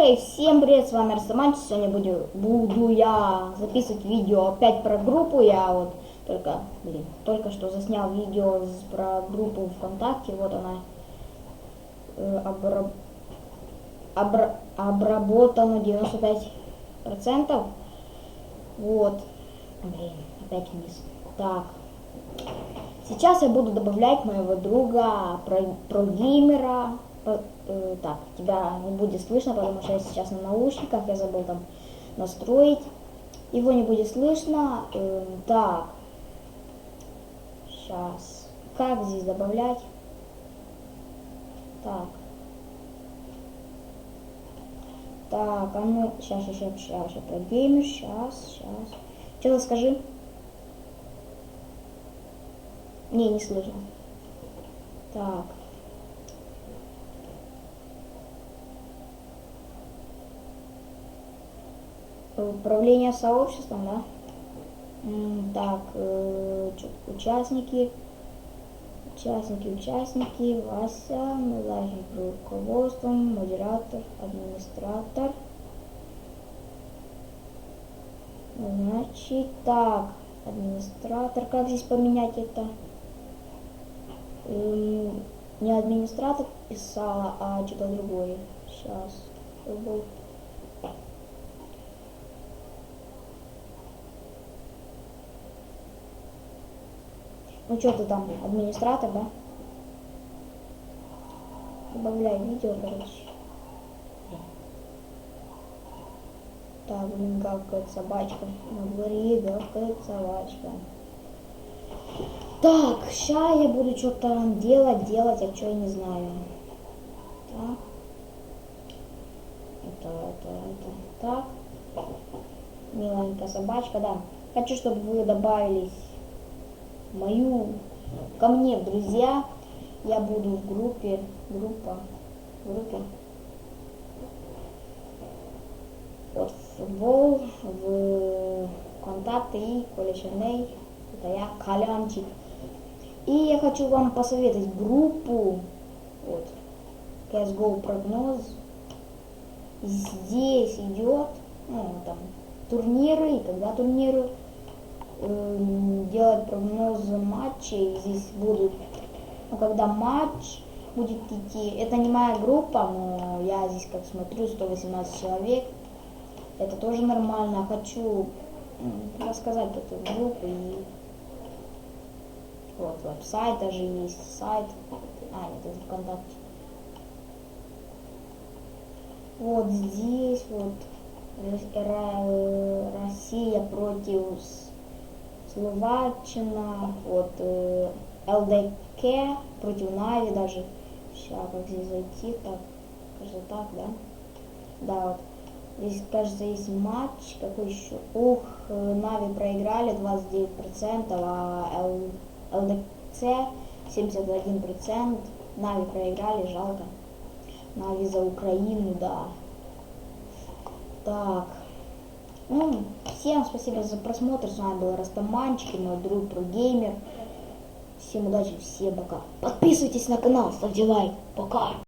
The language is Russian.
Эй, всем привет, с вами Арсаманчик. Сегодня буду, буду я записывать видео опять про группу. Я вот только, блин, только что заснял видео про группу ВКонтакте. Вот она э, обра- обра- обработана 95%. Вот. Блин, опять вниз. Так. Сейчас я буду добавлять моего друга про, про геймера. По- э, так, тебя не будет слышно, потому что я сейчас на наушниках, я забыл там настроить. Его не будет слышно. Э, так. Сейчас. Как здесь добавлять? Так. Так, а ну, сейчас, сейчас, сейчас, сейчас, про геймер, сейчас, сейчас. Что-то скажи. Не, не слышно. Так. Управление сообществом, да? Так, э, участники, участники, участники, Вася, младший руководством, модератор, администратор. Значит, так, администратор, как здесь поменять это? Эм, не администратор писала, а что-то другое. Сейчас. Ну что ты там, администратор, да? Добавляй видео, короче. Так, блин, гавкает собачка. На дворе гавкает собачка. Так, сейчас я буду что-то делать, делать, а что я не знаю. Так. Это, это, это, так. Миленькая собачка, да. Хочу, чтобы вы добавились мою, ко мне в друзья. Я буду в группе, группа, в группе. Вот футбол, в контакты и Коля Черней. Это я, Колянчик. И я хочу вам посоветовать группу, вот, CSGO прогноз. Здесь идет, ну, там, турниры, и когда турниры, делать прогноз матчей, здесь будут, ну, когда матч будет идти, это не моя группа, но я здесь, как смотрю, 118 человек, это тоже нормально, хочу рассказать эту группу и вот веб-сайт даже есть, сайт. А, нет, это ВКонтакте. Вот здесь вот Россия против Словаччина, вот э, ЛДК против Нави даже. Сейчас как здесь зайти, так, кажется так, да? Да, вот. Здесь, кажется, есть матч, какой еще? Ух, э, Нави проиграли 29%, а Л- ЛДЦ 71%. Нави проиграли, жалко. Нави за Украину, да. Так. Ну, всем спасибо за просмотр. С вами был Растаманчик и мой друг про геймер. Всем удачи, всем пока. Подписывайтесь на канал, ставьте лайк. Пока.